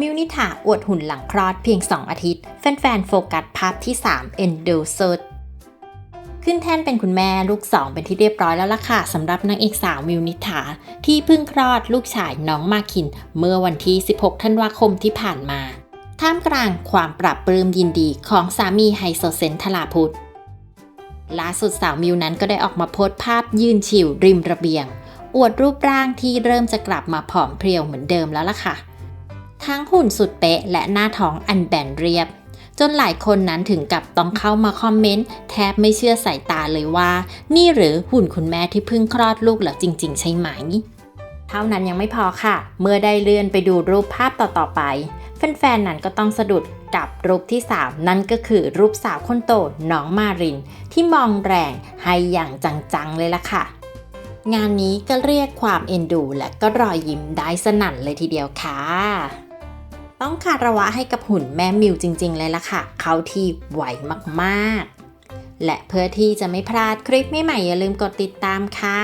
มิวนิถาอวดหุ่นหลังคลอดเพียง 2 อาทิตย์ แฟนๆ โฟกัสภาพที่ 3 เอนโดเซดขึ้นแท่นเป็นคุณแม่ลูก 2 เป็นที่เรียบร้อยแล้วล่ะค่ะสำหรับนางเอกสาวมิวนิถาที่เพิ่งคลอดลูกชายน้องมาคิน เมื่อวันที่ 16 ธันวาคมที่ผ่านมา ท่ามกลางความปรับปรื้มยินดีของสามีไฮโซเซนทลาพุทธล่าสุดสาวมิวนั้นก็ได้ออกมาโพสต์ภาพยืนชิวริมระเบียง อวดรูปร่างที่เริ่มจะกลับมาผอมเพรียวเหมือนเดิมแล้วล่ะค่ะ ทั้งหุ่นสุดเป๊ะและหน้าท้องอันแบนเรียบ จนหลายคนนั้นถึงกับต้องเข้ามาคอมเมนต์แทบไม่เชื่อสายตาเลยว่า นี่หรือหุ่นคุณแม่ที่เพิ่งคลอดลูกหรอจริง ๆ ใช่ไหม เท่านั้นยังไม่พอค่ะ เมื่อได้เลื่อนไปดูรูปภาพต่อๆไป แฟนๆนั้นก็ต้องสะดุดกับรูปที่ 3 นั่นก็คือรูปสาวคนโตน้องมาริน ที่มองแรงให้อย่างจังๆเลยล่ะค่ะ งานนี้ก็เรียกความเอ็นดูและก็รอยยิ้มได้สนั่นเลยทีเดียวค่ะ ต้องคาระวะให้กับหุ่นแม่มิวจริง ๆ เลยล่ะค่ะ เขาที่ไหวมากๆ และเพื่อที่จะไม่พลาดคลิปใหม่ๆอย่าลืมกดติดตามค่ะ